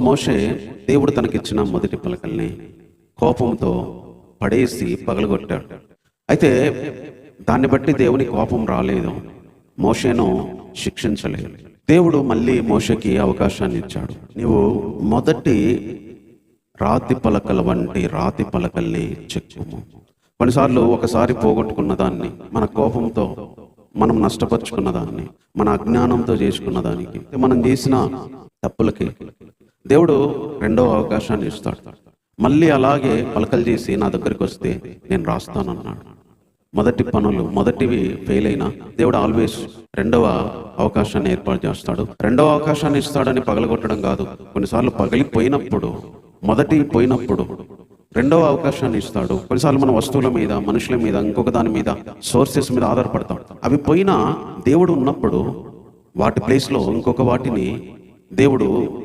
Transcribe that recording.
మోషే దేవుడు తనకిచ్చిన మొదటి పలకల్ని కోపంతో పడేసి పగలగొట్టాడు. అయితే దాన్ని బట్టి దేవుని కోపం రాలేదు. మోషేను శిక్షించలేదు. దేవుడు మళ్ళీ మోషకి అవకాశాన్ని ఇచ్చాడు. నీవు మొదటి రాతి పలకల వంటి రాతి పలకల్ని చెక్కుము. కొన్నిసార్లు ఒకసారి పోగొట్టుకున్న దాన్ని మన కోపంతో మనం నష్టపరుచుకున్న దాన్ని మన అజ్ఞానంతో చేసుకున్న దానికి మనం చేసిన తప్పులకి దేవుడు రెండవ అవకాశాన్ని ఇస్తాడు. మళ్ళీ అలాగే పలకలు చేసి నా దగ్గరికి వస్తే నేను రాస్తానన్నాడు. మొదటి పనులు మొదటివి ఫెయిల్ అయినా దేవుడు ఆల్వేస్ రెండవ అవకాశాన్ని ఏర్పాటు చేస్తాడు. రెండవ అవకాశాన్ని ఇస్తాడని పగలగొట్టడం కాదు. కొన్నిసార్లు పగిలిపోయినప్పుడు మొదటి పోయినప్పుడు రెండవ అవకాశాన్ని ఇస్తాడు. కొన్నిసార్లు మన వస్తువుల మీద మనుషుల మీద ఇంకొక దాని మీద సోర్సెస్ మీద ఆధారపడతాం. అవి పోయినా దేవుడు ఉన్నప్పుడు వాటి ప్లేస్లో ఇంకొక వాటిని దేవుడు